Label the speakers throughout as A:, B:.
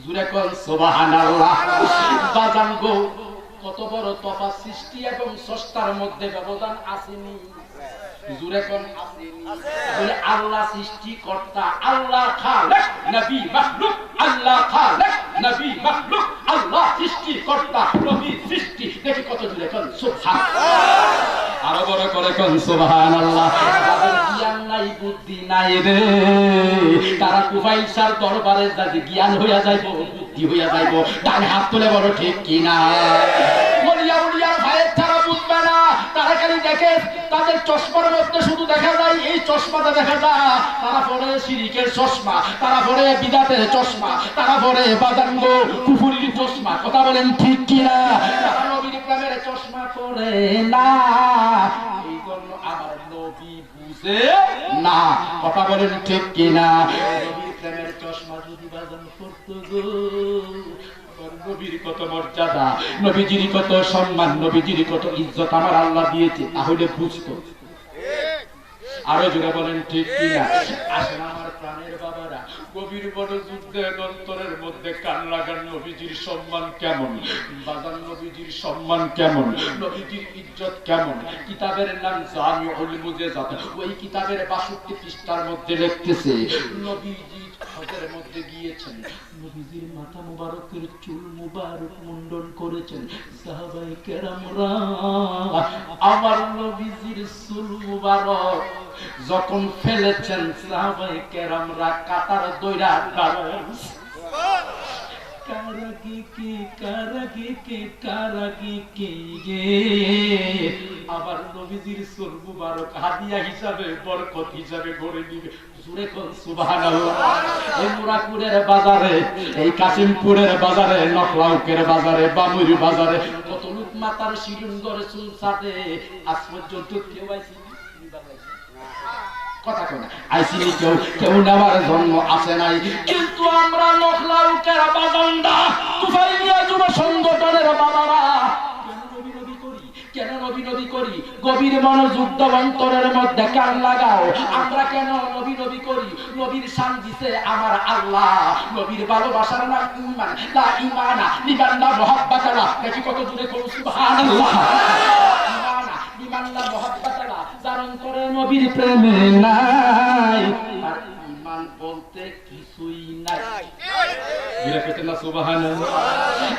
A: জুড়ে কল সুবহানাল্লাহ। বাজান গো কত বড় তফাৎ সৃষ্টি এবং সস্তার মধ্যে ব্যবধান আসেনি। জুড়ে কোন বলে, আল্লাহ সৃষ্টিকর্তা, আল্লাহ খালেক, নবী মাখলুক, আল্লাহ খালেক, নবী মাখলুক, আল্লাহ সৃষ্টিকর্তা, নবী সৃষ্টি। দেখি কত জুড়ে কোন সুবহান আরও বড় করে কোন সুবহানাল্লাহ। নাই বুদ্ধি নাই রে। তারা কুফাইল সার দরবারে যাতে জ্ঞান হইয়া যাইব, বুদ্ধি হইয়া যাইব, ডান হাত তুলে বড় ঠিক কিনা? মরিয়া উলিয়ার ভাইয়ের তারা বুঝবে না। তারা খালি দেখে, তাদের চশমার মধ্যে শুধু দেখা যায়, এই চশমাটা দেখা যায় তারা পরে সিরিকের চশমা, তারা পরে বিদাতের চশমা, তারা পরে বাদাঙ্গ কুফুরির চশমা। কথা বলেন ঠিক কিনা? তারা নবীর চশমা পরে না এই জন্য আমার নবী বুঝে না কথা বলেন ঠিক কিনা? নবীর চশমা যদি বাজান করতো গো নবীর কত মর্যাদা নবীজির কত সম্মান নবীজির কত ইজ্জত আমার আল্লাহ দিয়েছে তাহলে বুঝতো। আরও জোরে বলেন ঠিক কিনা? আসেন আমার প্রাণের বাবারা গভীর বড় যুদ্ধের অন্তরের মধ্যে কান লাগান নবীজির সম্মান কেমন? বাজান নবীজির সম্মান কেমন? নবীজির ইজ্জত কেমন? কিতাবের নাম জামি উল জাত ওই কিতাবের 62 পৃষ্ঠার মধ্যে লিখতেছে, নবীজি হজের মধ্যে গিয়েছেন। নবীজির মাথা মুবারকের চুল মুবারক মুন্ডন করেছেন। সাহাবায়ে কেরামরা, আমার নবীজির চুল মুবারক যখন ফেলেছেন সাহাবায়ে কেরামরা কাটার দইরা দাঁড়াইছে কারাগি কে কারাগি কে কারাগি কে গে? আবার নবীজির সুর মুবারক হাদিয়া হিসাবে, বরকত হিসাবে গড়ে নিবে জুড়ে কোন, সুবহানাল্লাহ। এই বাজারে কাশিমপুরের বাজারে, নকলাউকের বাজারে বামুর বাজারে, কত লোক মাতার শিরুন চুল সাথে আজ পর্যন্ত কেউ আইসি কথা কিন্তু আমরা সংগঠনের বাবারা। কেন গভীর অন্তরের মধ্যে কান লাগাও। আমরা কেন নবী নবী করি? নবীর শান আমার আল্লাহ। নবীর ভালোবাসার নাম ইমান। লা ইমানা লিমান লা মুহাব্বাতালা দেখি কত দূরে সুবহানাল্লাহ। ইমানা লিমান লা মুহাব্বাতালা যার অন্তরে নবীর প্রেমে নাই। আর ইমান বলতে কিছুই নাই।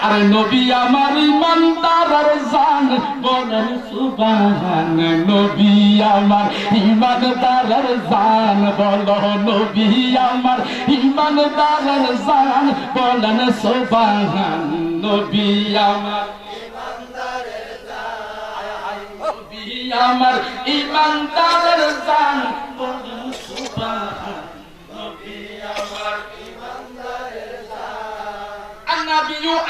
A: আরে নবী আমার ইমানদার জান বলেন সুবহান নবী আমার ইমানদার জান বলো নবী আমার ইমানদার জান বলেন সুবহান নবী আমার। আমার ইমানদারের জান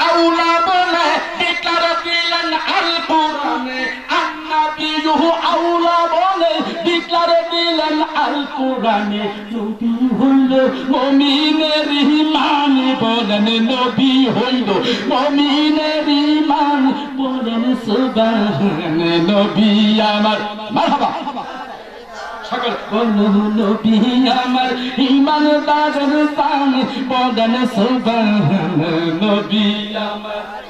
A: আউলা বলে ডিক্লার দিলেন আল কোরআনে আল্লাহ আউলা বলে, ডিক্লারে দিলেন আল কোরআনে নবী হইল মমিনের ইমান বলেন, নবী হইল মমিনের ইমান বলেন সুবাহ নবী আমার, মারহাবা। বলুন নবী আমার ইমান দারের সান বদন সুবাহ নবী আমার।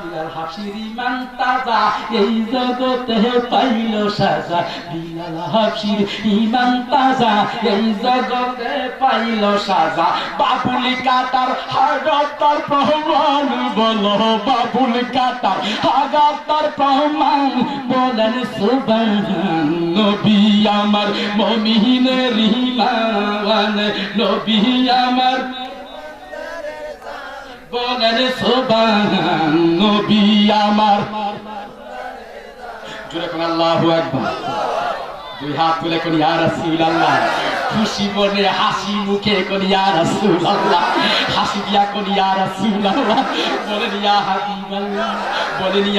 A: বিলাল হাসির ইমান তাজা, এই জগতে পাইল সাজা। বিলাল হাসির ইমান তাজা, এই জগতে পাইল সাজা। বাবুল কাটার হাগাতার প্রমাণ বলো। বাবুল কাটার হাগাতার প্রমাণ বলেন, সুবহান নবী আমার মমিনের ইমান। নবী আমার খুশি মনে, হাসি মুখে কোন হাসি দিয়া কোন বলেন বলেন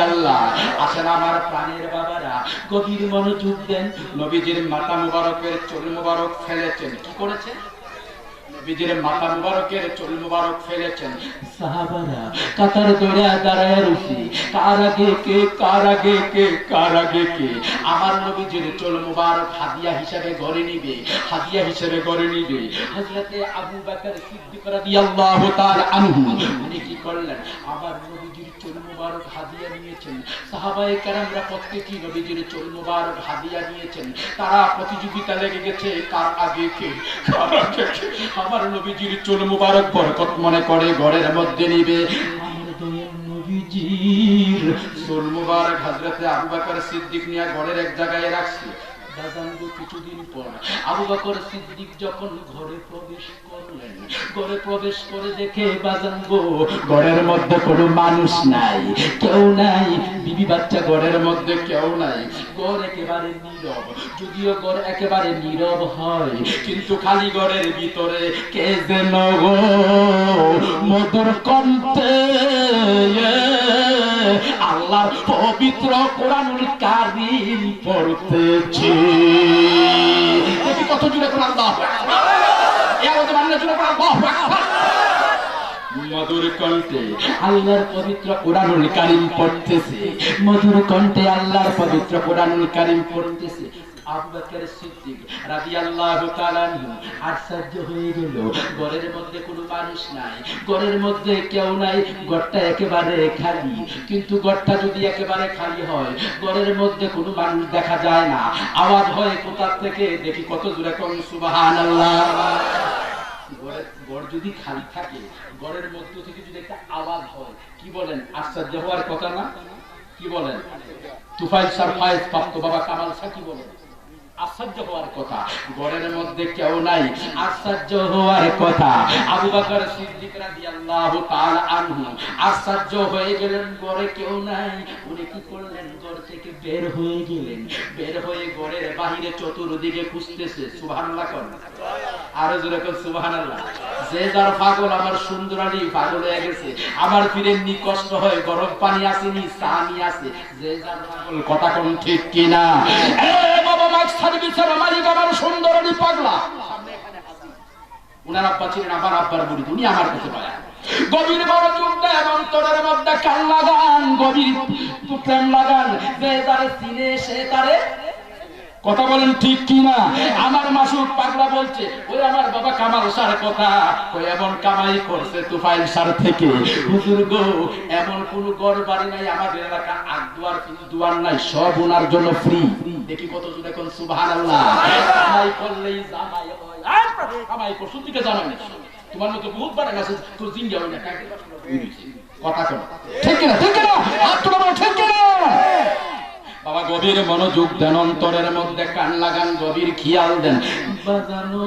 A: আল্লাহ আসেন আমার প্রাণের বাবারা, গভীর মনোযোগ দেন। নবীজির মাথা মুবারকের চুল মুবারক ফেলেছেন। কি করেছেন? নবীজির মাথা মুবারকের চুল মুবারক ফেলেছেন। সাহাবারা কাতার ধরে দাঁড়ায় রয়েছে কার আগে কে কার আগে কে কার আগে কে? আমার নবীজির চুল মুবারক হাদিয়া হিসাবে ঘরে নিবে হাদিয়া হিসাবে ঘরে নিবে। হযরতে আবু বকর সিদ্দিক রাদিয়াল্লাহু তাআলা আনহু উনি কি করলেন? আমার চুল মুবারক হাদিয়া নিয়েছেন। সাহাবায়ে কেরামরা নবীজির চোর মুবারক হাদিয়া নিয়েছেন। তারা প্রতিযোগিতা লেগে গেছে, কার আগে কে? আমার নবীজির চোর বরকত মনে করে, ঘরের মধ্যে নিবে। নবীজির আবু বাকর সিদ্দিক নিয়ে ঘরের এক জায়গায় রাখছে। করে নীরব, যদিও একেবারে নীরব হয়, কিন্তু খালি ঘরের ভিতরে কে যেন মধুর কণ্ঠে আল্লাহর পবিত্র কোরআনুল কারীম পড়তেছে। দেখি কত জুড়ে এই আওয়াজে বাংলা জুড়ে আল্লাহ মধুর কণ্ঠে আল্লাহর পবিত্র কোরআনুল কারীম পড়তেছে। মধুর কণ্ঠে আল্লাহর পবিত্র কোরআনুল কারিম পড়তেছে। যদি খালি মধ্যে দেখা যায় না। আওয়াজ হয় কোথা থেকে? দেখি কত সুবহানাল্লাহ। ঘরের ঘর যদি খালি থাকে, ঘরের মধ্য থেকে যদি একটা আওয়াজ হয়, কি বলেন? আশ্চর্য হওয়ার কথা না? কি বলেন? তুফাইল সার ফায়েজ প্রাপ্ত বাবা কামাল শাহ কি বলেন? আশ্চর্য হওয়ার কথা। মধ্যে কেউ নাই, আশ্চর্য হওয়ার কথা। আশ্চর্য হয়ে গেলেন কেউ নাই। উনি কি করলেন? থেকে বের হয়ে গেলেন। বের হয়ে বাহিরে চতুর্দিকে খুঁজতেছে। সুবহানাল্লাহ আরও জোরে কোন যে যার পাগল আমার সুন্দরানী পাগল হয়ে গেছে। আমার ফিরেননি কষ্ট হয় গরম পানি আসেনি সানি আছে যে যার পাগল, কথা কোন ঠিক কিনা? সার্ভিসের মালিক আমার সুন্দর পাগলা। উনার আব্বা ছিলেন, আমার আব্বার বুড়ি উনি আমার কাছে গভীর বড় চোখ এবং তোরের মধ্যে কান লাগান, গভীর প্রেম লাগান। যে তারে সে তারে কথা বলেন ঠিক কি না আমার মাসুদ পাগলা বলছে, ওই আমার বাবা কামাল সার কথা ওই এমন কামাই করছে তুফাইল সার থেকে। হুজুর গো, এমন কোন গড় বাড়ি নাই, আমাদের এলাকা আগ দুয়ার কিন্তু দুয়ার নাই, সব ওনার জন্য ফ্রি দেখি কত জন এখন সুবহানাল্লাহ। কামাই করলেই জামাই হয়। কামাই করছ দিকে জামাই তোমার মতো বহুত বাড়া আছে তোর জিঙ্গা হয় না কথা কর ঠিক না ঠিক না হাত তোলা ঠিক না বাবা, গভীর মনোযোগ দেন, অন্তরের মধ্যে কান লাগান, গভীর খেয়াল দেন। বাজানো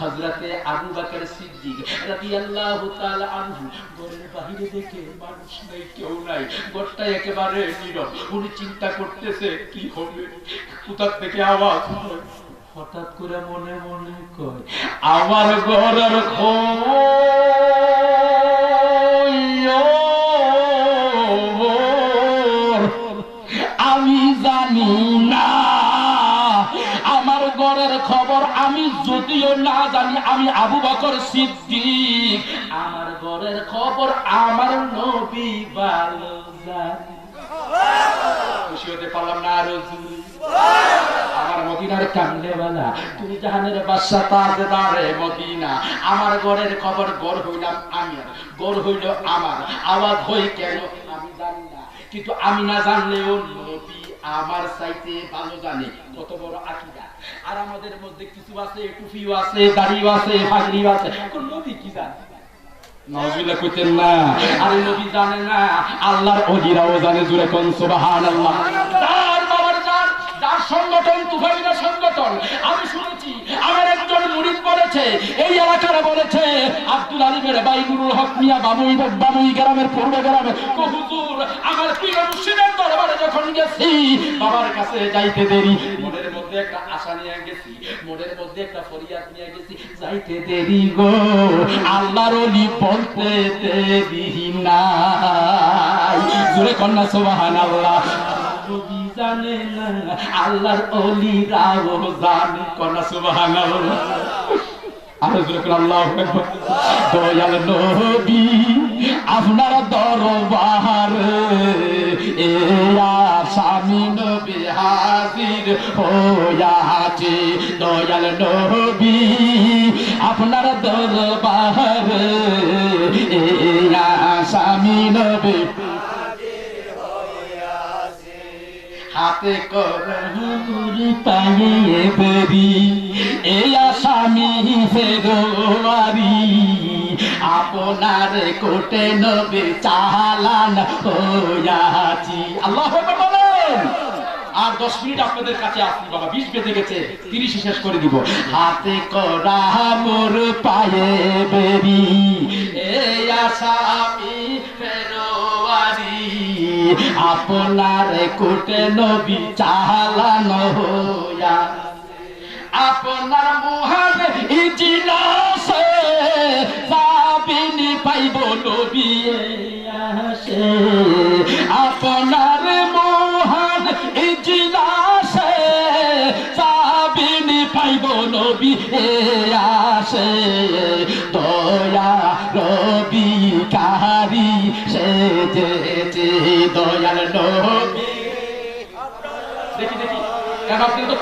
A: হযরতে আবু সিদ্দিক রাদিয়াল্লাহু তাআলা আনহু বাহিরে দেখে মানুষ নাই, কেউ নাই একেবারে নীরব। উনি চিন্তা করতেছে, কি হবে? কোথা থেকে আওয়াজ হঠাৎ করে মনে মনে কয়, আমার ঘরের আমি যদিও না জানি, আমি আবু বকর সিদ্দিক। আমার ঘরের খবর আমার নবী ভালো জানি। আমার মদিনার ঘরের খবর গড় হইলাম আমি গড় হইল আমার। আওয়াজ হই কেন আমি জানি না, কিন্তু আমি না জানলেও নবী আমার চাইতে ভালো জানে। কত বড় আকিদা। আর আমাদের মধ্যে কিছু আছে টুপিও আছে দাড়িও আছে ফাগড়িও আছে। কোন নবী কি জানে? নজরুল্লাহ কইতেন না। আরে নবী জানে না। আল্লাহর অলিরাও জানে জুরে কোন সুবহানাল্লাহ। যার বাবার যার যার সংগঠন তুফাইনা সংগঠন। আমি শুনেছি আমার একজন মুরিদ বলেছে এই এলাকার বলেছে আব্দুল আলিমের ভাই নুরুল হক মিয়া গ্রামের পূর্ব গ্রামে হুজুর আমার প্রিয় মুর্শিদের দরবারে যখন গেছি বাবার কাছে যাইতে দেরি। মনের মধ্যে একটা আশা নিয়ে গেছি, মনের মধ্যে একটা ফরিয়াদ নিয়ে গেছি, যাইতে দেরি গো, আল্লাহর অলি বলতে দেরি নাই। জোরে কন্যা সুবহানাল্লাহ। নবী জানে না, আল্লাহর অলি রাও জানে কন্যা সুবহানাল্লাহ। আল্লাহ আপনার দরবার এ স্বামী নবী হাজির হইয়াছে দয়াল নবী, আপনার দরবার। স্বামী নবী। হাতে করুর পাইয়ে বেরি এই আসামি ফেরোয়ারি। আপনার কোটে নবে চালান হইয়াছি। আল্লাহ বলেন। আর দশ মিনিট আপনাদের কাছে আসছি বাবা বিশ বেজে গেছে, তিরিশে শেষ করে দিব। হাতে করা মোর পায়ে বেরি এই ফেরোয়ারি। আপনার কোটে নবী চালানো হইয়া আপনার মুহান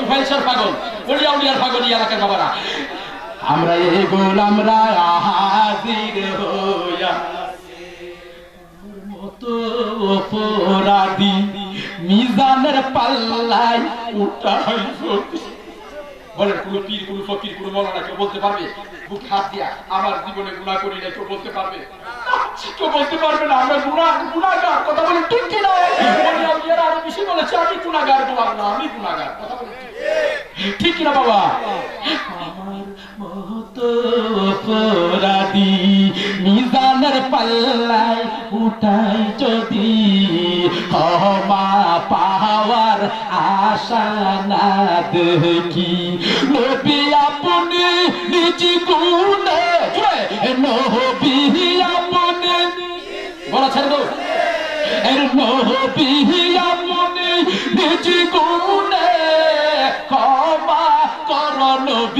A: কেন স্যার পাগল উলিয়াউলিয়ার পাগল এই এলাকার বাবারা। আমরা এই গোলামরা হাজির অপরাধী মিজানের পাল্লাই উঠাই বলেন, কোন পীর, কোন ফকির, কোন মৌলানা কেউ বলতে পারবে? বুক হাত দিয়া, আমার জীবনে গুণা করি না কেউ বলতে পারবে? কেউ বলতে পারবে না, আমরা গুণা গুণাগার কথা বলেন ঠিক কি না ওলিয়া আরও বেশি বলেছে, আমি গুণাগার তোমার না, আমি গুণাগার কথা বলেন ঠিক। কিনা বাবা আমার পাল্লায় উঠাই যদি ক্ষমা পাওয়ার আশা না দেখি নবী আপনি নিজ গুণে নবী আপনি বলা ছেড়ে এর নবী আপনি নিজ গুণে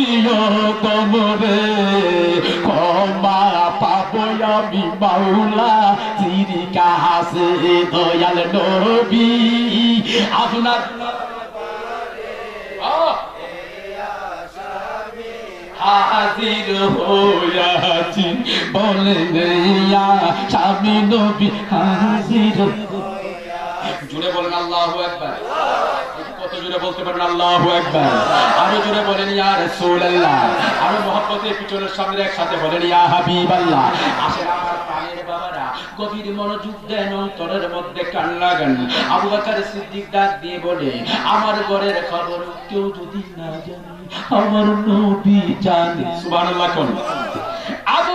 A: নবীয় তোমরে ক্ষমা পাবো আমি বাউলা চিরি কাহাসে দয়াল নবী। আপনার! হাজির হইয়াছি ইয়া স্বামী নবী হাজির জুড়ে বলেন আল্লাহু আকবার। কত জোরে বলতে পারেন আল্লাহু আকবার। আরও জোরে বলেন, ইয়া রাসূলুল্লাহ। আরও মহব্বতের পিছনের সামনে একসাথে বলেন, ইয়া হাবিবাল্লাহ। আসেন আমার প্রাণের বাবারা গভীর মনোযোগ দেন, অন্তরের মধ্যে আবু সিদ্দিক ডাক দিয়ে বলে, আমার ঘরের খবর কেউ যদি না জানে, আমার নবী জানে। সুবহানাল্লাহ কোন। আবু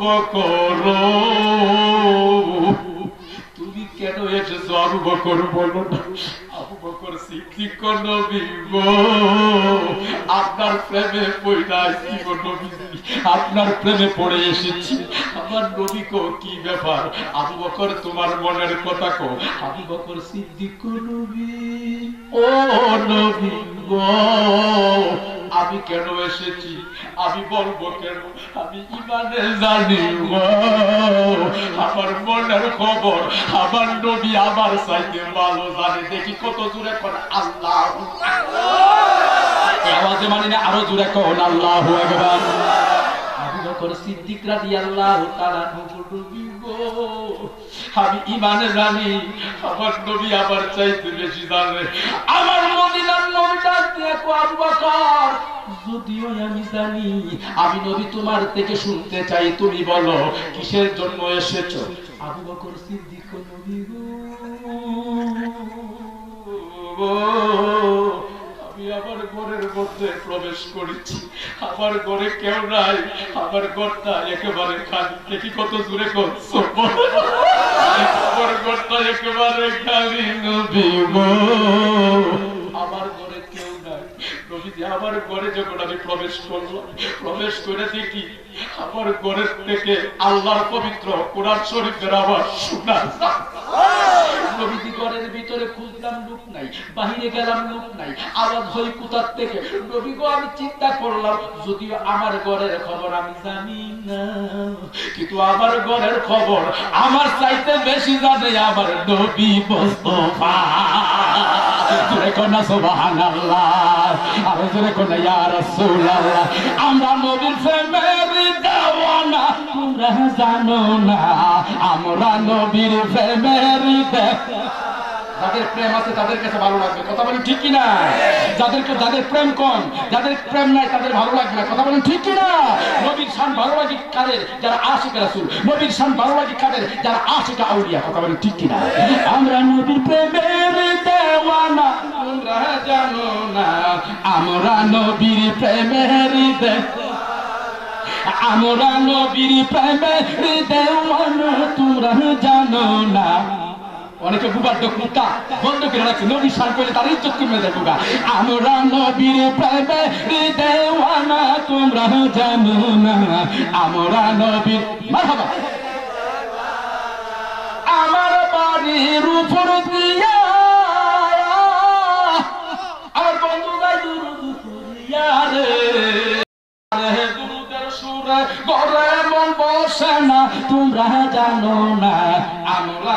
A: বকর তুমি কেন এসেছ বলো না আপনার প্রেমে আপনার পড়ে এসেছি আমার নবী কো কি ব্যাপার আবু বকর তোমার মনের কথা কো আবু বকর সিদ্দিক নবী ও নবী গো আমি কেন এসেছি? আমি বলব কেন? আমি ইমানে জানি আমার মনের খবর, আমার নবী আমার সাইতে ভালো জানে। দেখি কত জোরে কোন, আল্লাহ আওয়াজে মানি না আরও জোরে কোন, আল্লাহ একবার আবু বকর সিদ্দিক রাদিয়াল্লাহু তাআলা নবী গো আমি ইমানে জানি আমার নবী আমার চাইতে বেশি জানে। আমার মদিনার নবীটা দেখো আবু বকর। যদিও আমি জানি, আমি নবী তোমার থেকে শুনতে চাই, তুমি বলো, কিসের জন্য এসেছ? আবু বকর সিদ্দিক নবী গো। আমি আমি আমার ঘরের মধ্যে প্রবেশ করেছি। আমার ঘরে কেউ নাই, আমার ঘরটা একেবারে খালি। দেখি কত দূরে করছ আমার ঘরটা একেবারে খালি গো। আমার নবীজি আমার ঘরে যখন আমি প্রবেশ করলাম প্রবেশ করে দেখি আমার ঘরের থেকে আল্লাহর পবিত্র কোরআন শরীফের আবার শোনা চিন্তা করলাম, যদিও আমার ঘরের খবর আমি জানি না, কিন্তু আমার ঘরের খবর আমার চাইতে বেশি জানে আমার নবী মোস্তফা। জোরে কোনা সুবহানাল্লাহ। আর জোরে কোনা ইয়া রাসূলুল্লাহ। আমরা নবীর প্রেমের দেওয়ানা, তোমরা জানো না। আমরা নবীর প্রেমের দেওয়ানা। যাদের প্রেম আছে তাদের কাছে ভালো লাগবে। কথা বলেন ঠিক কিনা? যাদেরকে যাদের প্রেম কম, যাদের প্রেম নাই তাদের ভালো লাগবে না। কথা বলেন ঠিক কিনা? নবীর শান ভালো লাগে কাদের? যারা আশিক রাসূল। নবীর শান ভালো লাগে কাদের? যারা আশিক আউলিয়া। কথা বলেন ঠিক কিনা? আমরা নবীর প্রেমের দেওয়ানা, তোমরা জানো না। আমরা নবীর প্রেমের দেওয়ানা। আমরা নবীর প্রেমের দেওয়ানা, তোমরা জানো না। অনেকে বুবার মুক্তা বন্ধ করে রাখছে। নবীর সার করলে তার ইজ্জত কমে যাবে বুগা আমরা নবীর প্রেমে দেওয়ানা, তোমরা জানো না। আমরা নবীর মারহাবা। আমার বাড়ির উপর দিয়া তোমরা জানো না। আমরা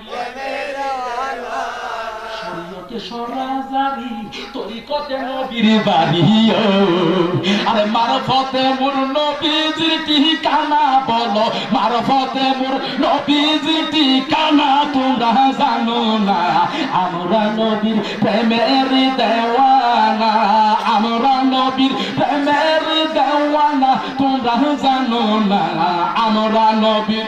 A: সরাজারি তরিকতে নবীর বাড়ি ও। আরে মারফতে মোর নবীজির ঠিকানা বলো, মারফতে মোর নবীজির ঠিকানা তোমরা জানো না আমরা নবীর প্রেমের দেওয়ানা, আমরা নবীর প্রেমের দেওয়ানা তোমরা জানো না আমরা নবীর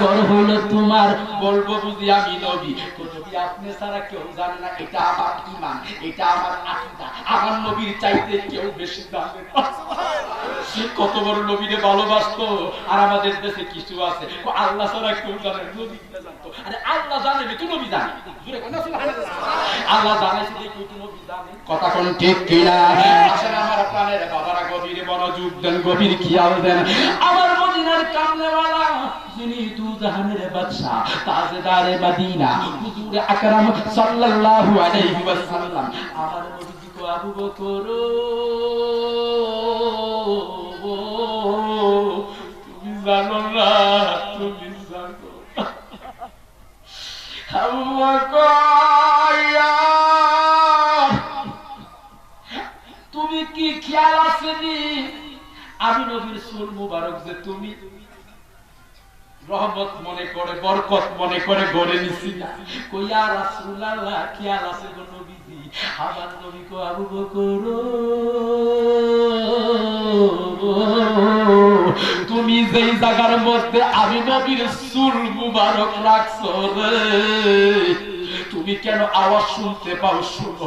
A: ঘর হইল তোমার বলব বুঝি আমি নবী। নবী আপনি ছাড়া কেউ জানে না এটা আমার ইমান এটা আমার আকিদা। আমার নবীর চাইতে কেউ বেশি জানে কত বড় নবীরে ভালোবাসতো আর আমাদের দেশে কিছু আছে। আল্লাহ ছাড়া কেউ জানে নবী জানতো। আরে আল্লাহ জানে তো নবী জানে। আল্লাহ জানে শুধু নবী জানে। কথা কোন ঠিক কিনা? আসেন আমার প্রাণের বাবারা গভীর মনোযোগ দেন গভীর খেয়াল দেন। আমার বাদশা, তাজদারে মদিনা, হুজুর আকরাম সাল্লাল্লাহু আলাইহি ওয়াসাল্লাম। আমার কো আবু বকর তুমি জানো না, তুমি জানো। আবু বকর তুমি কি খেয়াল আসেনি? আমি নবীর সুর মুবারক যে তুমি রহমত মনে করে, বরকত মনে করে গড়ে নিছি। না কইয়া রাসূলুল্লাহ খেয়াল আছে গো নবীজি? আমার নবী কো আবু বকর তুমি যেই জায়গার মধ্যে আমি নবীর সুর মুবারক রাখছো রে, তুমি কেন আওয়াজ শুনতে পাও? শুনো।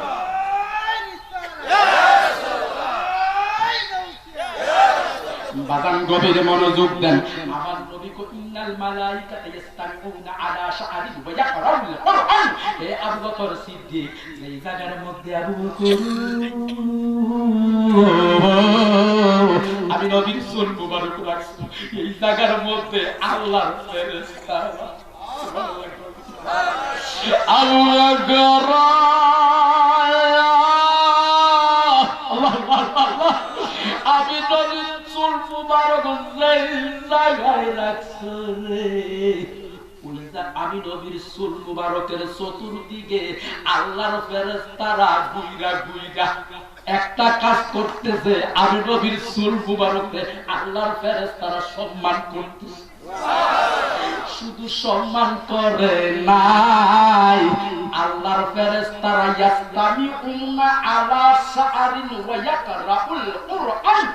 A: বাগান গভীর মনোযোগ দেন। আমার নবী কো ইন্নাল ইস্তামিউনা আলা শাআরিন ওয়া ইয়াকরাউল কুরআন। হে আবু বকর সিদ্দিক এই জায়গার মধ্যে আবু বকর আমি নবীর চুল মুবারক রাখছি। এই জায়গার মধ্যে আল্লাহর ফেরেশতা আল্লাহ গরা আমি নবীর মুবারকের চতুর্দিকে আল্লাহর ফেরেশতারা গুইরা গুইরা একটা কাজ করতেছে আমি নবীর মুবারকে আল্লাহর ফেরেশতারা সম্মান করতেছে শুধু সম্মান করে নাই আল্লাহর ফেরেশতারা ইয়াস্তামিউনা আলা শাআরিন ওয়া ইয়াকরাউল কুরআন।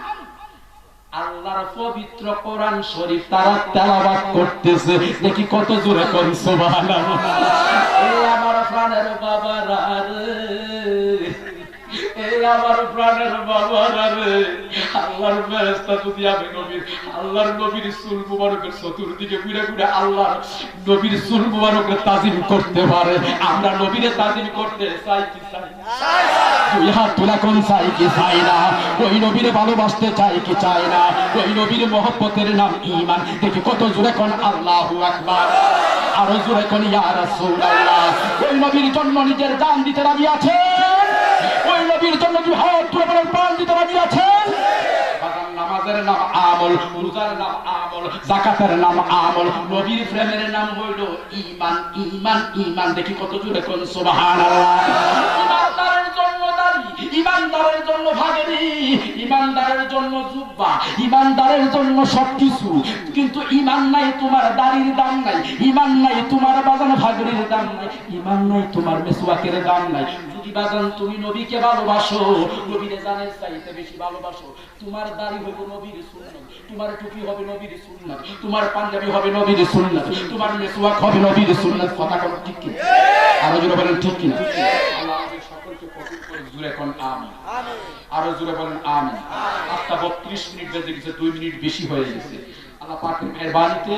A: আল্লাহর পবিত্র কোরআন শরীফ তারা তেলাবাত করতেছে। দেখি কত জোরে সুবহানাল্লাহ। এই আমার প্রাণের বাবারা রে। এই আমার প্রাণের বাবারা রে আল্লাহর ফেরেশতা যদি আমি নবীর আল্লাহর নবীর চুল মুবারকের চতুর্দিকে ঘুরে ঘুরে আল্লাহর নবীর চুল মুবারকের তাজিম করতে পারে। আমরা নবীরে তাজিম করতে চাই কি চাই? দুই হাত তোলা কোন চাই কি চাই না? ওই নবীরে ভালোবাসতে চাই কি চাই না? ওই নবীর মহব্বতের নাম ইমান দেখি কত জোরে কোন আল্লাহু আকবার। আরও জোরে কোন ইয়া রাসূলুল্লাহ। ওই নবীর জন্য নিজের জান দিতে রাজি আছেন? ওই নবীর জন্য কি হাত তুলে বলেন দিতে রাজি আছেন নামাজের নাম আমল, রোজার নাম আমল, জাকাতের নাম আমল, নবীর প্রেমের নাম হইল ঈমান ঈমান ঈমান। দেখি কত জোরে কোন সুবহানাল্লাহ। ইমানদারের জন্য জন্য ভাগেরি, ইমানদারের জন্য জুব্বা, ইমানদারের জন্য সবকিছু। কিন্তু ইমান নাই, তোমার দাড়ির দাম নাই ইমান নাই, তোমার বাজান ভাগরির দাম নাই ইমান নাই, তোমার মেসওয়াকের দাম নাই। তুমি নবীকে ভালোবাসো। নবীরে জানের চাইতে বেশি ভালোবাসো। তোমার দাড়ি হবে নবীর সুন্নাত, তোমার টুপি হবে নবীর সুন্নাত, তোমার পাঞ্জাবি হবে নবীর সুন্নাত, তোমার মেসওয়াক হবে নবীর সুন্নাত। কথা কোনো ঠিক কি আরও জোরে বলেন ঠিক কিনা? আল্লাহ আমাদের সকলকে কবুল করে কোন আমিন। আরও জুড়ে বলেন আমিন। আটটা বত্রিশ মিনিট বেজে গেছে, দুই মিনিট বেশি হয়ে গেছে। আল্লাহ পাকের মেহরবানিতে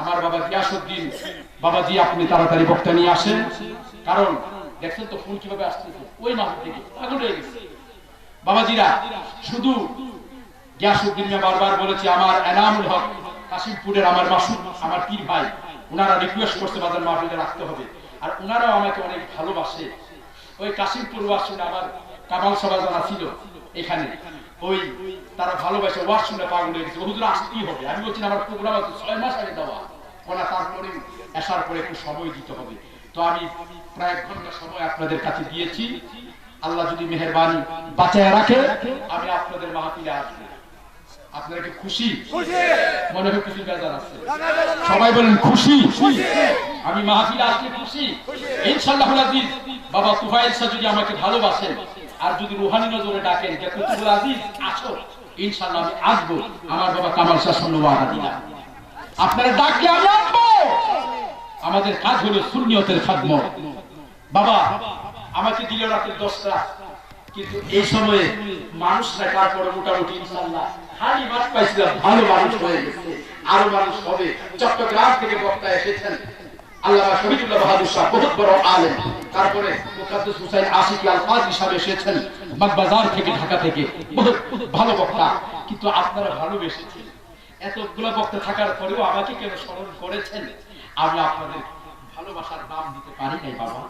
A: আমার বাবা গিয়াসুদ্দিন বাবাজি আপনি তাড়াতাড়ি বক্তা নিয়ে আসেন। কারণ দেখছেন তো ফুল কীভাবে আসতেছে? ওই মাঠ থেকে পাগল হয়ে গেছে। বাবাজিরা, শুধু গিয়াসুদ্দিন বারবার বলেছে, আমার এনামুল হক কাশিমপুরের আমার মাসুদ, আমার পীর ভাই ওনারা রিকোয়েস্ট করছে বাজার মাহফিলে রাখতে হবে। আর ওনারাও আমাকে অনেক ভালোবাসে। ওই কাশিমপুর ওয়াসুনে আমার কামাল সভা জানা ছিল এখানে, ওই তারা ভালোবাসে ওয়াজ শুনে পাগল হয়ে গেছে। হুজুর আসতেই হবে। আমি বলছি, আমার প্রোগ্রাম আছে, ছয় মাস আগে দেওয়া। ওনা তারপরে আসার পরে একটু সময় দিতে হবে। তো আমি প্রায় ঘণ্টা সময় আপনাদের কাছে দিয়েছি। আল্লাহ যদি মেহরবানি বাঁচায় রাখে আমি আপনাদের মাহফিলে আসব। আপনারা কি খুশি? মনে হয় খুশি বেজার আছে। সবাই বলেন খুশি। আমি মাহফিলে আসলে খুশি। ইনশাআল্লাহ আজিজ বাবা তুফাইল শাহ যদি আমাকে ভালোবাসেন আর যদি রুহানি নজরে ডাকেন যে কুতুবুল আজিজ আসো। ইনশাআল্লাহ আমি আসব। আমার বাবা কামাল শাহ দিলাম আপনারা ডাকলে আমি আসব। আমাদের কাজ হলো সুন্নিয়তের খাদমত। বাবা, আমাকে দিল রাতের দশটা কিন্তু এই সময়ে মানুষরা তারপরে মোটামুটি ইনশাল্লাহ খালি মাঠ পাইছিলাম, ভালো মানুষ হয়ে গেছে, আরও মানুষ হবে। চট্টগ্রাম থেকে বক্তা এসেছেন। আল্লাহ শহীদুল্লাহ বাহাদুর শাহ, বহুত বড় তারপরে হুসাইন আশিকি সাহেব এসেছেন থেকে, ঢাকা থেকে। বহুত ভালো বক্তা। কিন্তু আপনারা ভালোবেসেছেন। এতগুলো বক্তা থাকার পরেও আমাকে কেন স্মরণ করেছেন? আমি আপনাদের ভালোবাসার দাম দিতে পারি নাই, বাবা।